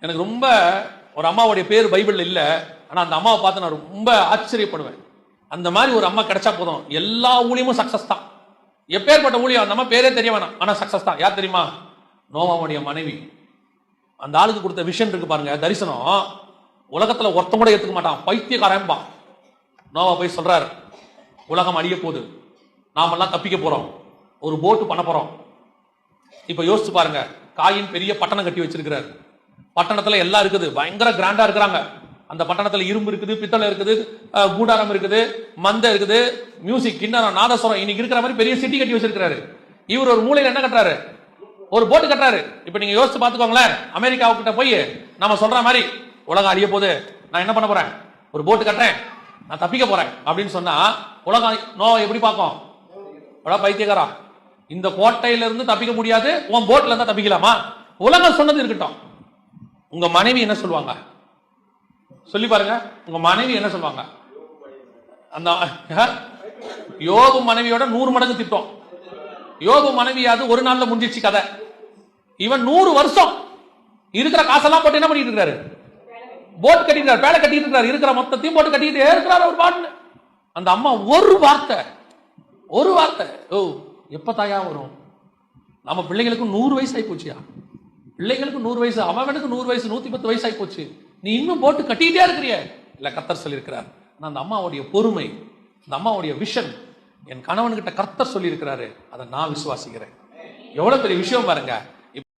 எனக்கு ரொம்ப ஒரு அம்மாவுடைய பேர் பைபிள் இல்லை ஆனால் அந்த அம்மாவை பார்த்து நான் ரொம்ப ஆச்சரியப்படுவேன். அந்த மாதிரி ஒரு அம்மா கிடைச்சா போதும். எல்லா ஊழியமும் சக்சஸ் தான். எப்பேற்பட்ட ஊழியம் அந்த அம்மா பேரே தெரிய வேணாம். ஆனால் சக்சஸ் தான். யார் தெரியுமா? நோவாவுடைய மனைவி. அந்த ஆளுக்கு கொடுத்த விஷன் இருக்கு பாருங்க. தரிசனம். உலகத்துல ஒருத்தன் கூட ஏத்துக்க மாட்டான். பைத்தியக்காரம்பா நோவா போய் சொல்றாரு உலகம் அழிய போகுது. நாமெல்லாம் தப்பிக்க போறோம். ஒரு போட்டு பண்ண போறோம். இப்ப யோசிச்சு பாருங்க. காயின் பெரிய பட்டணம் கட்டி வச்சிருக்கிறாரு. பட்டணத்துல எல்லாம் இருக்குது. பயங்கர கிராண்டா இருக்கிறாங்க. அந்த பட்டணத்துல இரும்பு இருக்குது பித்தளை இருக்குது கூடாரம் இருக்குது மந்த இருக்குது மியூசிக் கிண்ணறம் நாதஸ்வரம் இன்னைக்கு இருக்கிற மாதிரி பெரிய சிட்டி கட்டி வச்சிருக்காரு இவர் ஒரு மூலையில என்ன கட்டுறாரு? ஒரு போட்டு கட்டுறாரு. இப்ப நீங்க யோசிச்சு பாத்துக்கோங்களேன் அமெரிக்காவுக்கிட்ட போய் நம்ம சொல்ற மாதிரி உலகம் அழிய போது நான் என்ன பண்ண போறேன்? ஒரு போட்டு கட்டுறேன். நான் தப்பிக்க போறேன். அப்படின்னு சொன்னா உலகம் நோ எப்படி பார்க்கும்? அடா பைத்தியக்காரா? இந்த கோட்டையில இருந்து தப்பிக்க முடியாது. உன் போட்ல இருந்தா தப்பிக்கலாமா? உலகம் சொன்னது இருக்கட்டும். உங்க மனைவி என்ன சொல்லுவாங்க? சொல்லி பாருங்க. உங்க மனைவி என்ன சொல்லுவாங்க? அந்த யார்? யோபு மனைவியோட நூறு மடங்கு திட்டம். யோபு மனைவியாவது ஒரு நாள்ல முடிஞ்சிச்சு கதை. இவன் நூறு வருஷம் இருக்கிற காசெல்லாம் போட்டு என்ன பண்ணிட்டு இருக்காரு? போட் கட்டிட்டு பேலை கட்டிட்டு இருக்காரு இருக்கிற மொத்தத்தையும் போட்டு கட்டிட்டு இருக்கிறார் ஒரு பாட்டு அந்த அம்மா ஒரு வார்த்தை ஒரு வார்த்தை ஓ எப்ப தாயா வரும்? நம்ம பிள்ளைங்களுக்கு நூறு வயசு ஆகி போச்சியா? பிள்ளைங்களுக்கு நூறு வயசு அவனுக்கு நூறு வயசு நூத்தி பத்து வயசு ஆகி போச்சு நீ இன்னும் போட்டு கட்டிக்கிட்டே இருக்கிறிய. இல்ல கர்த்தர் சொல்லியிருக்கிறார். ஆனா அந்த அம்மாவுடைய பொறுமை அந்த அம்மாவுடைய விஷன் என் கணவன்கிட்ட கர்த்தர் சொல்லியிருக்கிறாரு. அதை நான் விசுவாசிக்கிறேன். எவ்வளவு பெரிய விஷயம் பாருங்க.